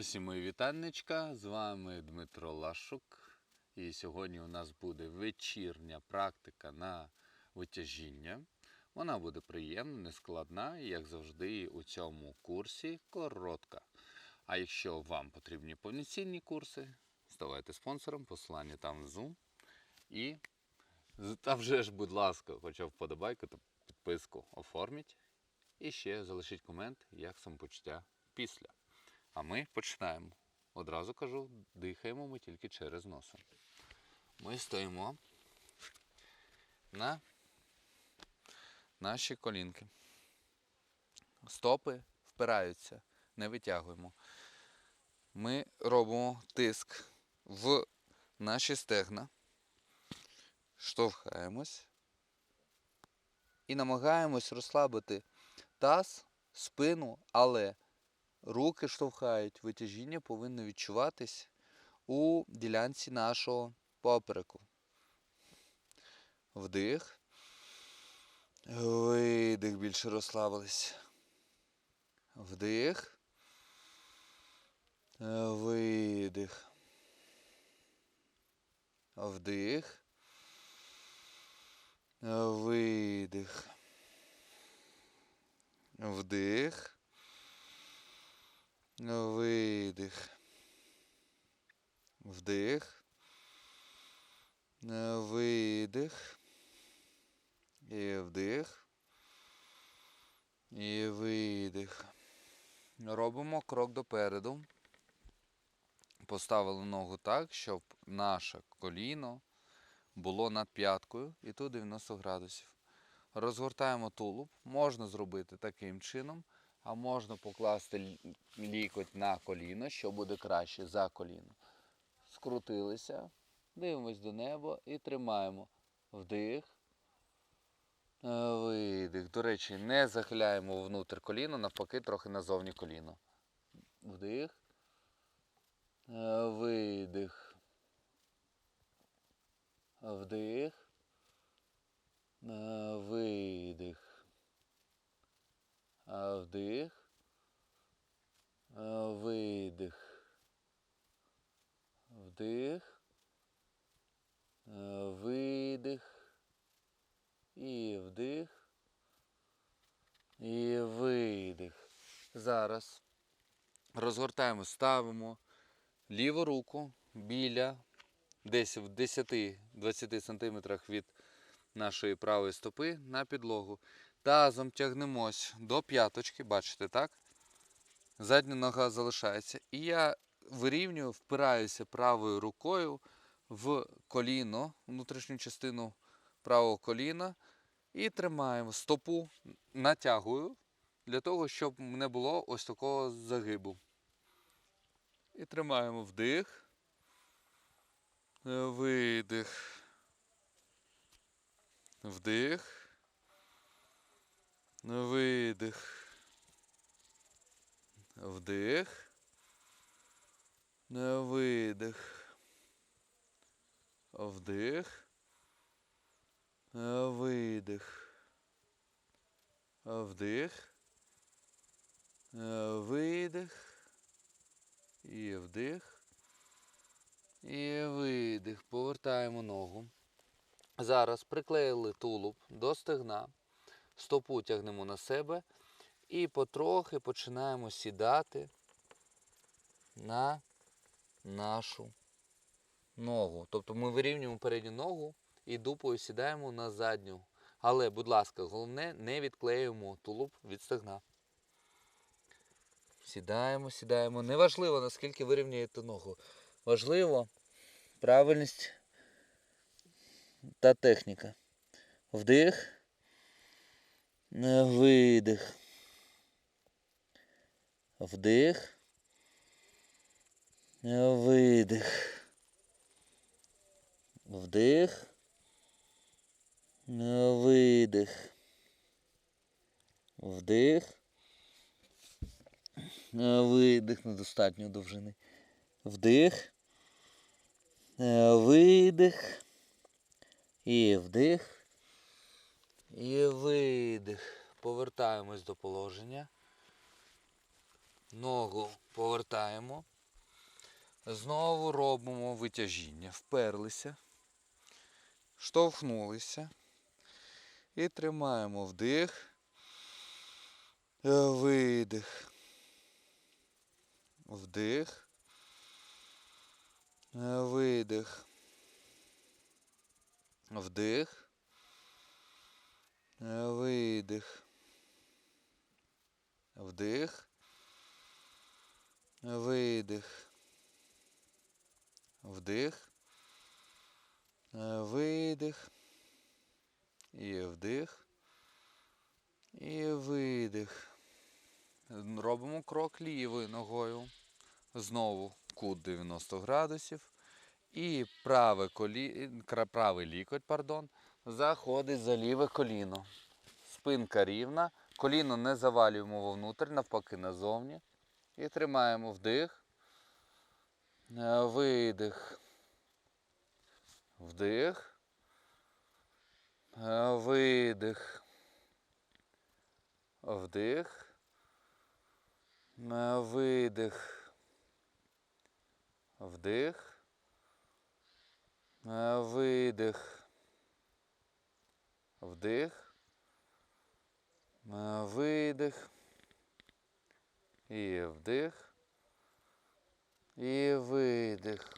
Усім мої вітаннячка, з вами Дмитро Лашук. І сьогодні у нас буде вечірня практика на витяжіння. Вона буде приємна, нескладна і, як завжди, у цьому курсі коротка. А якщо вам потрібні повноцінні курси, ставайте спонсором, посилання там внизу. І та вже ж, будь ласка, хоча вподобайку та підписку оформіть. І ще залишіть комент, як самопочуття після. А ми починаємо. Одразу кажу, дихаємо ми тільки через носа. Ми стоїмо на наші колінки. Стопи впираються, не витягуємо. Ми робимо тиск в наші стегна, штовхаємось і намагаємось розслабити таз, спину, але руки штовхають, витяжіння повинно відчуватись у ділянці нашого попереку. Вдих. Видих, більше розслабились. Вдих. Видих. Вдих. Видих. Вдих. Видих. Вдих. Видих. І вдих. І видих. Робимо крок допереду. Поставили ногу так, щоб наше коліно було над п'яткою і тут 90 градусів. Розгортаємо тулуб. Можна зробити таким чином, а можна покласти лікоть на коліно, що буде краще за коліно. Скрутилися, дивимось до неба і тримаємо. Вдих. е, Видих. До речі, не захиляємо внутрь коліно, навпаки, трохи назовні коліно. Вдих. е, Видих. Вдих. е, Видих. А, Вдих. Видих. Вдих. Видих. І вдих. І видих. Зараз розгортаємо, ставимо ліву руку біля десь в 10-20 см від нашої правої стопи на підлогу. Тазом тягнемось до п'яточки, бачите, так? Задня нога залишається. І я вирівнюю, впираюся правою рукою в коліно, внутрішню частину правого коліна. І тримаємо стопу, натягую для того, щоб не було ось такого загибу. І тримаємо вдих, видих, вдих. Видих. Вдих. Видих. Вдих. Видих. Вдих. Видих. І вдих. І видих. Повертаємо ногу. Зараз приклеїли тулуб до стегна стопу тягнемо на себе і потрохи починаємо сідати на нашу ногу. Тобто ми вирівнюємо передню ногу і дупою сідаємо на задню. Але, будь ласка, головне, не відклеюємо тулуб від стегна. Сідаємо, сідаємо. Неважливо, наскільки вирівнюєте ногу. Важливо правильність та техніка. Вдих. Е, Видих. Вдих. Видих. Вдих. Видих. Вдих. Видих недостатньо довжини. Вдих. Видих. І вдих. І видих. Повертаємось до положення. Ногу повертаємо. Знову робимо витяжіння. Вперлися, штовхнулися і тримаємо вдих, видих. Вдих. Видих. Вдих. Е, Видих. Вдих. Видих. Вдих. е, Видих. І вдих. І видих. Робимо крок лівою ногою. Знову кут 90 градусів. І праве колі... правий лікоть пардон, заходить за ліве коліно. Спинка рівна. Коліно не завалюємо вовнутрь, навпаки назовні. І тримаємо вдих. Е, Видих. Вдих. Е, Видих. Вдих. Е, Видих. Вдих. Видих. Вдих. Е, Видих. І вдих. І видих.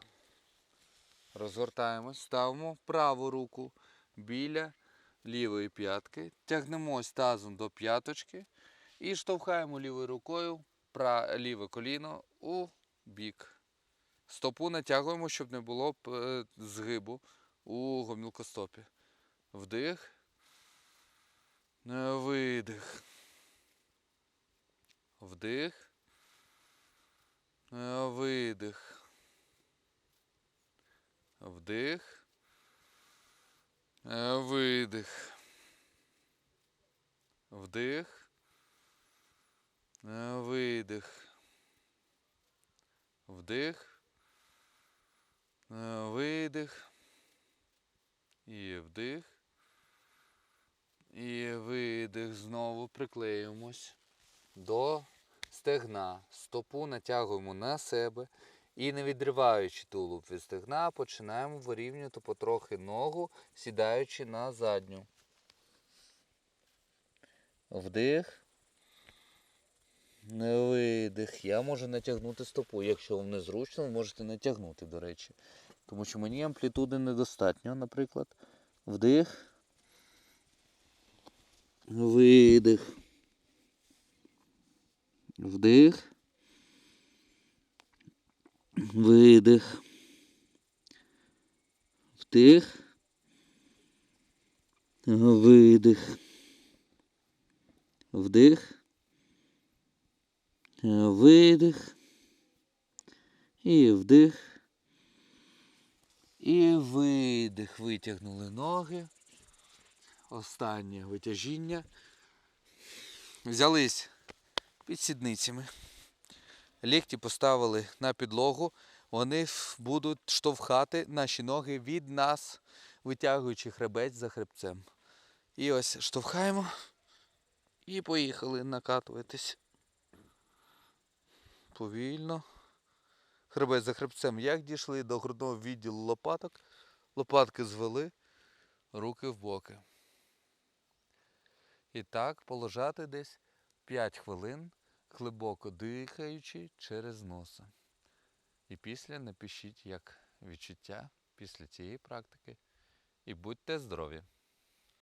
Розгортаємось. Ставимо праву руку біля лівої п'ятки. Тягнемось тазом до п'яточки. І штовхаємо лівою рукою ліве коліно у бік. Стопу натягуємо, щоб не було згибу у гомілкостопі. Вдих. Е, Видих. Вдих. Е, Видих. Вдих. Видих. Вдих. Видих. Вдих. Видих. І вдих. І видих. Знову приклеюємось до стегна. Стопу натягуємо на себе. І не відриваючи тулуб від стегна, починаємо вирівнювати потрохи ногу, сідаючи на задню. Вдих. Не видих. Я можу натягнути стопу. Якщо вам незручно, ви можете натягнути, до речі. Тому що мені амплітуди недостатньо, наприклад. Вдих. Видих. Вдих. Видих. Вдих. Видих. Вдих. Видих. І вдих. І видих. Витягнули ноги. Останнє витяжіння. Взялись під сідницями. Лікті поставили на підлогу. Вони будуть штовхати наші ноги від нас, витягуючи хребець за хребцем. І ось штовхаємо. І поїхали накатуватись. Повільно. Хребець за хребцем. Як дійшли до грудного відділу лопаток, лопатки звели, руки в боки. І так полежати десь 5 хвилин, глибоко дихаючи через носа. І після напишіть як відчуття після цієї практики. І будьте здорові!